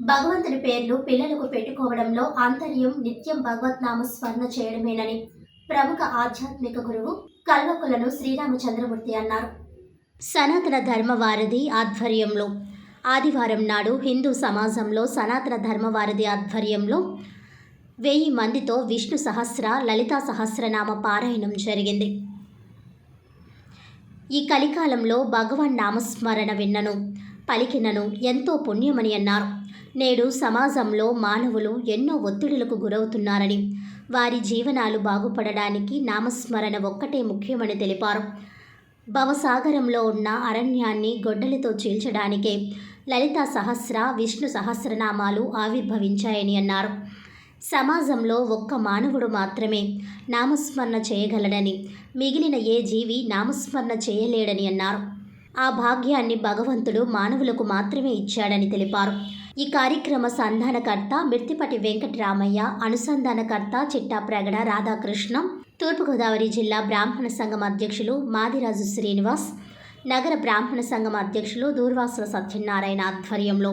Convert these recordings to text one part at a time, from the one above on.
భగవంతుని పేర్లు పిల్లలకు పెట్టుకోవడంలో ఆంతర్యం నిత్యం భగవత్నామ స్మరణ చేయడమేనని ప్రముఖ ఆధ్యాత్మిక గురువు కల్వకులను శ్రీరామచంద్రమూర్తి అన్నారు. సనాతన ధర్మవారధి ఆధ్వర్యంలో ఆదివారం నాడు హిందూ సమాజంలో సనాతన ధర్మవారధి ఆధ్వర్యంలో వెయ్యి మందితో విష్ణు సహస్ర లలితా సహస్రనామ పారాయణం జరిగింది. ఈ కలికాలంలో భగవాన్ నామస్మరణ విన్నను పలికినను ఎంతో పుణ్యమని అన్నారు. నేడు సమాజంలో మానవులు ఎన్నో ఒత్తిడులకు గురవుతున్నారని వారి జీవనాలు బాగుపడడానికి నామస్మరణ ఒక్కటే ముఖ్యమని తెలిపారు. భవసాగరంలో ఉన్న అరణ్యాన్ని గొడ్డలితో చీల్చడానికే లలిత సహస్ర విష్ణు సహస్రనామాలు ఆవిర్భవించాయని అన్నారు. సమాజంలో ఒక్క మానవుడు మాత్రమే నామస్మరణ చేయగలడని మిగిలిన ఏ జీవి నామస్మరణ చేయలేడని అన్నారు. ఆ భాగ్యాన్ని భగవంతుడు మానవులకు మాత్రమే ఇచ్చాడని తెలిపారు. ఈ కార్యక్రమ సంధానకర్త మిర్తిపటి వెంకటరామయ్య అనుసంధానకర్త చిట్టా ప్రగడ రాధాకృష్ణ తూర్పుగోదావరి జిల్లా బ్రాహ్మణ సంఘం అధ్యక్షులు మాదిరాజు శ్రీనివాస్ నగర బ్రాహ్మణ సంఘం అధ్యక్షులు దూర్వాసుల సత్యనారాయణ ఆధ్వర్యంలో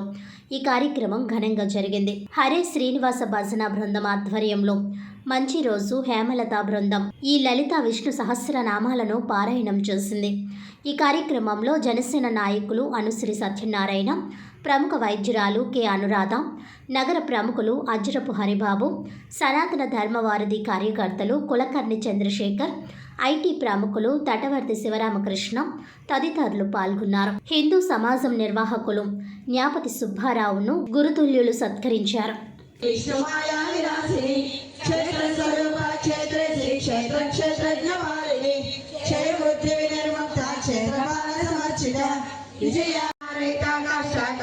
ఈ కార్యక్రమం ఘనంగా జరిగింది. హరే శ్రీనివాస భజన బృందం ఆధ్వర్యంలో మంచి రోజు హేమలత బృందం. ఈ లలిత విష్ణు సహస్రనామాలను పారాయణం చేసింది. ఈ కార్యక్రమంలో జనసేన నాయకులు అనుశ్రీ సత్యనారాయణ ప్రముఖ వైద్యురాలు కె అనురాధ నగర ప్రముఖులు అజ్రపు హరిబాబు సనాతన ధర్మవారధి కార్యకర్తలు కులకర్ణి చంద్రశేఖర్ ఐటీ ప్రముఖులు తటవర్తి శివరామకృష్ణ తదితరులు పాల్గొన్నారు. హిందూ సమాజం నిర్వాహకులు జ్ఞాపతి సుబ్బారావును గురుతుల్యులు సత్కరించారు. విష్ణుమాయా విలాసిని క్షేత్ర స్వరూప క్షేత్ర శ్రీ క్షేత్ర క్షేత్రజ్ఞ వారిని క్షయ బుద్ధి వినిర్ముక్త సమర్చిత విజయ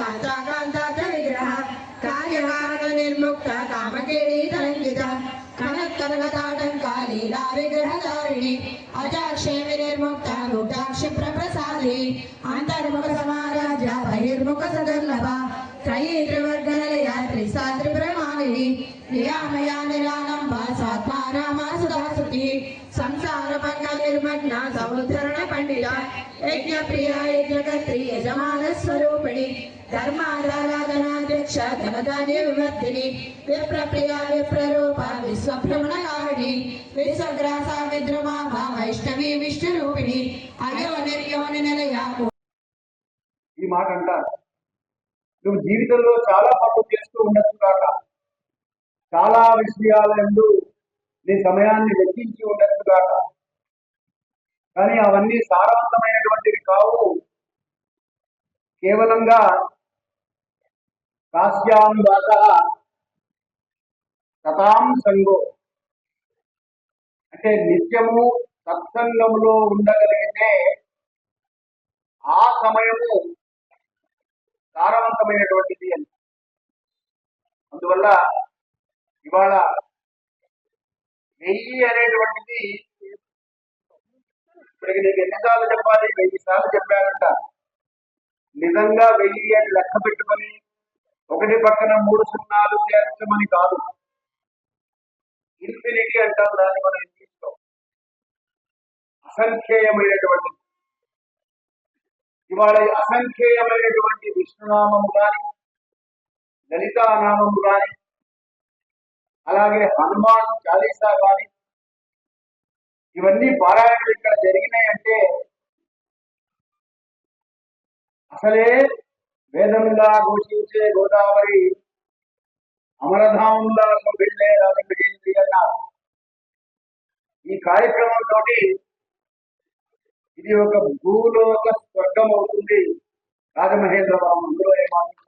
కాంతాకాంతాక విగ్రహ కార్యకారణ నిర్ముక్త తరంగిత లీలా విగ్రహధారిణి అజాక్షే వినిర్ముక్త ప్రప్రసాది అంతర్ముఖ సమారాజ బహిర్ముఖ సదుర్లభ త్రయీ త్రివర్గనలయ త్రిసా త్రిపురమాలిని నియామయా నిరాలంబ సాత్మారామ సుధాసుతి సంసార పంగ నిర్మగ్న సముద్ధరణ పండిత యజ్ఞ ప్రియ యజ్ఞకర్త్రి యజమాన స్వరూపిణి ధర్మారాధనాధ్యక్ష ధనధాన్య వివర్ధిని విప్రప్రియ విప్రరూప విశ్వభ్రమణకారిణి విశ్వగ్రాస విద్రుమాభ వైష్ణవి విష్ణురూపిణి అయో నిర్యోని నిలయ ఈ మాట అంటారు నువ్వు జీవితంలో చాలా పనులు చేస్తూ ఉండొచ్చు కాక చాలా విషయాల నీ సమయాన్ని వెచ్చించి ఉండొచ్చు కాక కానీ అవన్నీ సారవంతమైనటువంటివి కావు. కేవలంగా కాశ్యాం దాత కథాం సంగో. అంటే నిత్యము సత్సంగంలో ఉండగలిగితే ఆ సమయము సారవంతమైనటువంటిది అని. అందువల్ల ఇవాళ వెయ్యి అనేటువంటిది ఇప్పటికి నీకు ఎన్నిసార్లు చెప్పాలి వెయ్యి సార్లు చెప్పానంట. నిజంగా వెయ్యి అని లెక్క పెట్టుకొని ఒకటి పక్కన మూడు సున్నాలు చేర్చమని కాదు. ఇన్ఫినిటీ అంటాం దాన్ని మనం ఇంగ్లీష్లో. అసంఖ్యేయమైనటువంటిది ఇవాళ అసంఖ్యేయమైనటువంటి విష్ణునామము గాని లలితానామము కానీ అలాగే హనుమాన్ చాలీసా గాని ఇవన్నీ పారాయణలు ఇక్కడ జరిగినాయంటే అసలే వేదంగా ఘోషించే గోదావరి అమరధామంగా వెళ్ళే రాజకీయ అన్నారు ఈ కార్యక్రమంతో ఇది ఒక భూలోక స్వర్గం అవుతుంది రాజమహేంద్రవరం అందులో ఏమాత్రం